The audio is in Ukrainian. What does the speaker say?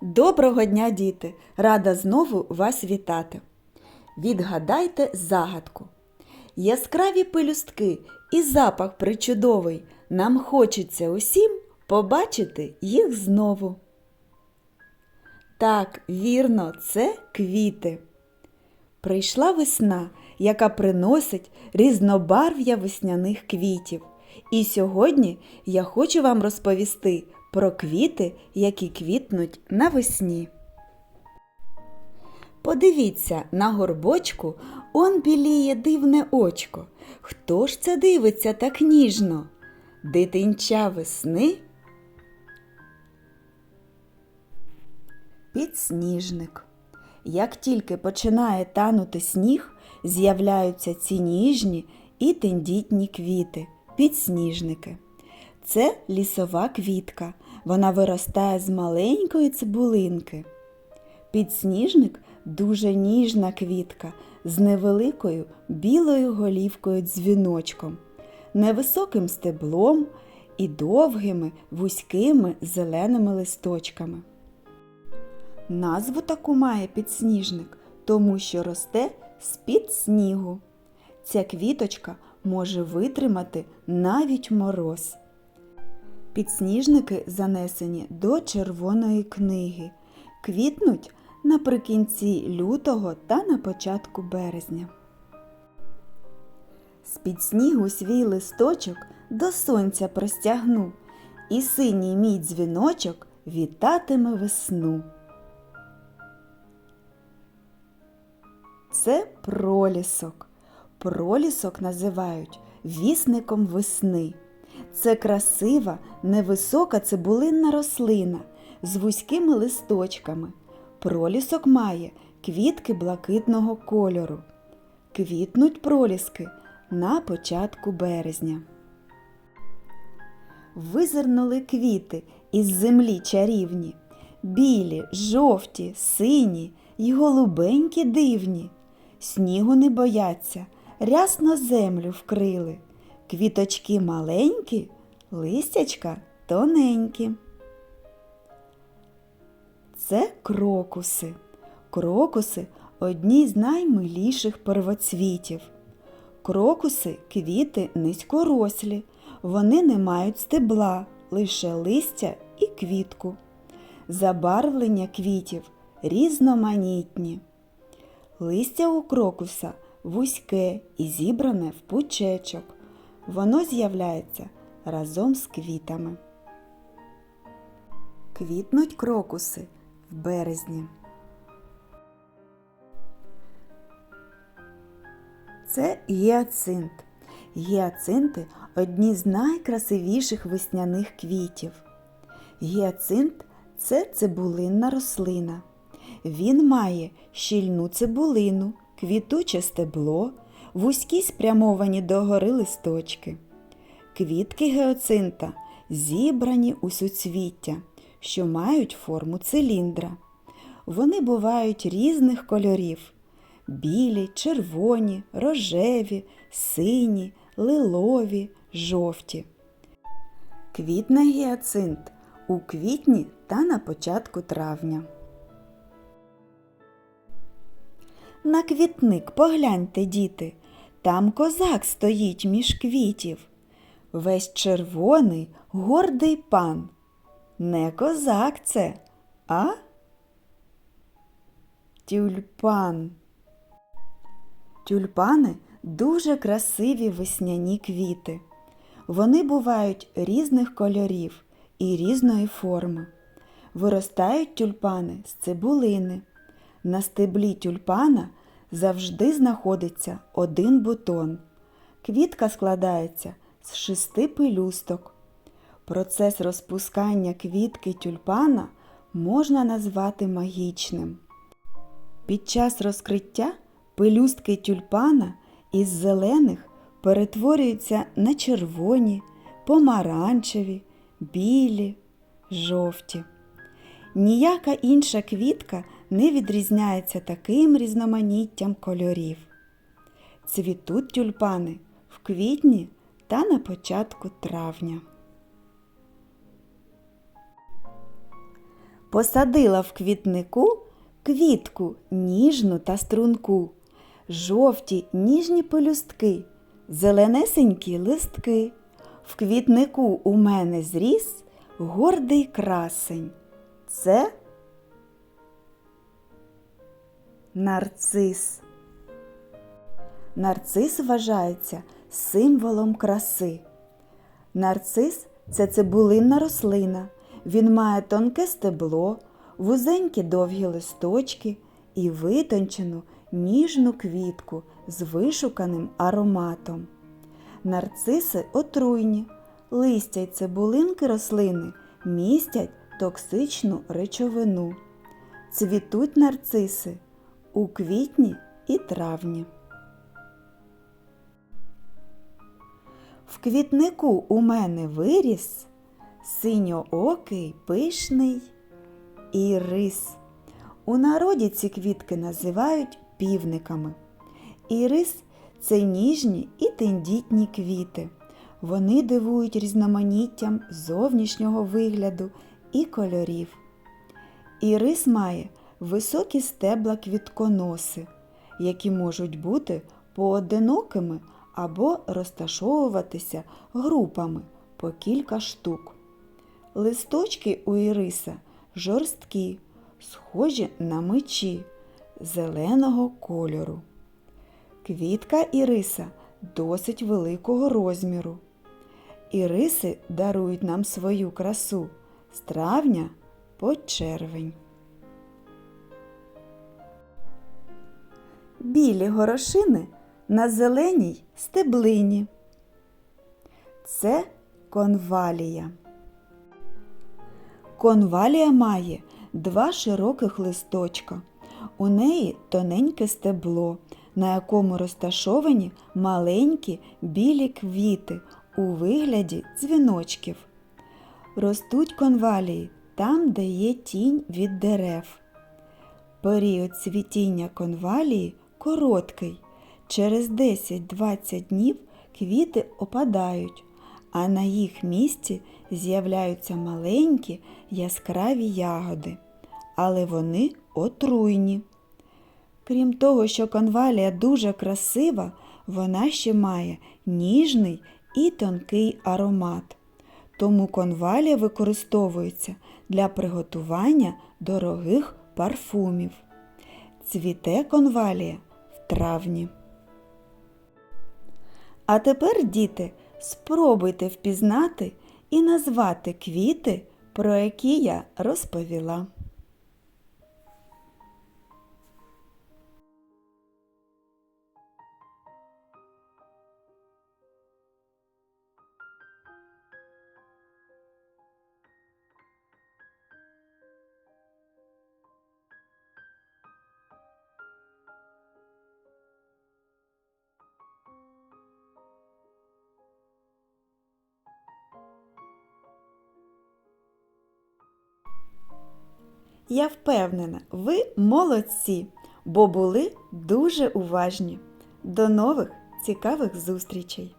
Доброго дня, діти! Рада знову вас вітати. Відгадайте загадку. Яскраві пелюстки і запах причудовий. Нам хочеться усім побачити їх знову. Так, вірно, це квіти. Прийшла весна, яка приносить різнобарв'я весняних квітів. І сьогодні я хочу вам розповісти про квіти, які квітнуть навесні. Подивіться, на горбочку он біліє дивне очко. Хто ж це дивиться так ніжно? Дитинча весни? Підсніжник. Як тільки починає танути сніг, з'являються ці ніжні і тендітні квіти підсніжники. Це лісова квітка. Вона виростає з маленької цибулинки. Підсніжник дуже ніжна квітка з невеликою білою голівкою дзвіночком, невисоким стеблом і довгими вузькими зеленими листочками. Назву таку має підсніжник, тому що росте з-під снігу. Ця квіточка може витримати навіть мороз. Підсніжники занесені до червоної книги, квітнуть наприкінці лютого та на початку березня. З-під снігу свій листочок до сонця простягну, і синій мій дзвіночок вітатиме весну. Це пролісок. Пролісок називають вісником весни. Це красива, невисока цибулинна рослина з вузькими листочками. Пролісок має квітки блакитного кольору. Квітнуть проліски на початку березня. Визирнули квіти із землі чарівні, білі, жовті, сині й голубенькі дивні. Снігу не бояться, рясно землю вкрили. Квіточки маленькі, листячка тоненькі. Це крокуси. Крокуси одні з наймиліших первоцвітів. Крокуси квіти низькорослі, вони не мають стебла, лише листя і квітку. Забарвлення квітів різноманітні. Листя у крокуса вузьке і зібране в пучечок. Воно з'являється разом з квітами. Квітнуть крокуси в березні. Це гіацинт. Гіацинти одні з найкрасивіших весняних квітів. Гіацинт це цибулинна рослина. Він має щільну цибулину, квітуче стебло, вузькі спрямовані догори листочки. Квітки геоцинта зібрані у суцвіття, що мають форму циліндра. Вони бувають різних кольорів білі, червоні, рожеві, сині, лилові, жовті. Квітне гіацинт у квітні та на початку травня. На квітник погляньте, діти, там козак стоїть між квітів. Весь червоний, гордий пан. Не козак це, а тюльпан. Тюльпани дуже красиві весняні квіти. Вони бувають різних кольорів і різної форми. Виростають тюльпани з цибулини. На стеблі тюльпана завжди знаходиться один бутон. Квітка складається з шести пелюсток. Процес розпускання квітки тюльпана можна назвати магічним. Під час розкриття пелюстки тюльпана із зелених перетворюються на червоні, помаранчеві, білі, жовті. Ніяка інша квітка не відрізняється таким різноманіттям кольорів. Цвітуть тюльпани в квітні та на початку травня. Посадила в квітнику квітку ніжну та струнку, жовті ніжні пелюстки, зеленесенькі листки. В квітнику у мене зріс гордий красень. Це нарцис. Нарцис вважається символом краси. Нарцис це цибулинна рослина. Він має тонке стебло, вузенькі довгі листочки і витончену ніжну квітку з вишуканим ароматом. Нарциси отруйні, листя й цибулинки рослини містять токсичну речовину. Цвітуть нарциси у квітні і травні. В квітнику у мене виріс синьоокий пишний ірис. У народі ці квітки називають півниками. Ірис це ніжні і тендітні квіти. Вони дивують різноманіттям зовнішнього вигляду і кольорів. Ірис має високі стебла квітконоси, які можуть бути поодинокими або розташовуватися групами по кілька штук. Листочки у іриса жорсткі, схожі на мечі зеленого кольору. Квітка іриса досить великого розміру. Іриси дарують нам свою красу з травня по червень. Білі горошини на зеленій стеблині. Це конвалія. Конвалія має два широких листочка. У неї тоненьке стебло, на якому розташовані маленькі білі квіти у вигляді дзвіночків. Ростуть конвалії там, де є тінь від дерев. Період цвітіння конвалії короткий. Через 10-20 днів квіти опадають, а на їх місці з'являються маленькі яскраві ягоди, але вони отруйні. Крім того, що конвалія дуже красива, вона ще має ніжний і тонкий аромат. Тому конвалія використовується для приготування дорогих парфумів. Цвіте конвалія травні. А тепер, діти, спробуйте впізнати і назвати квіти, про які я розповіла. Я впевнена, ви молодці, бо були дуже уважні. До нових цікавих зустрічей!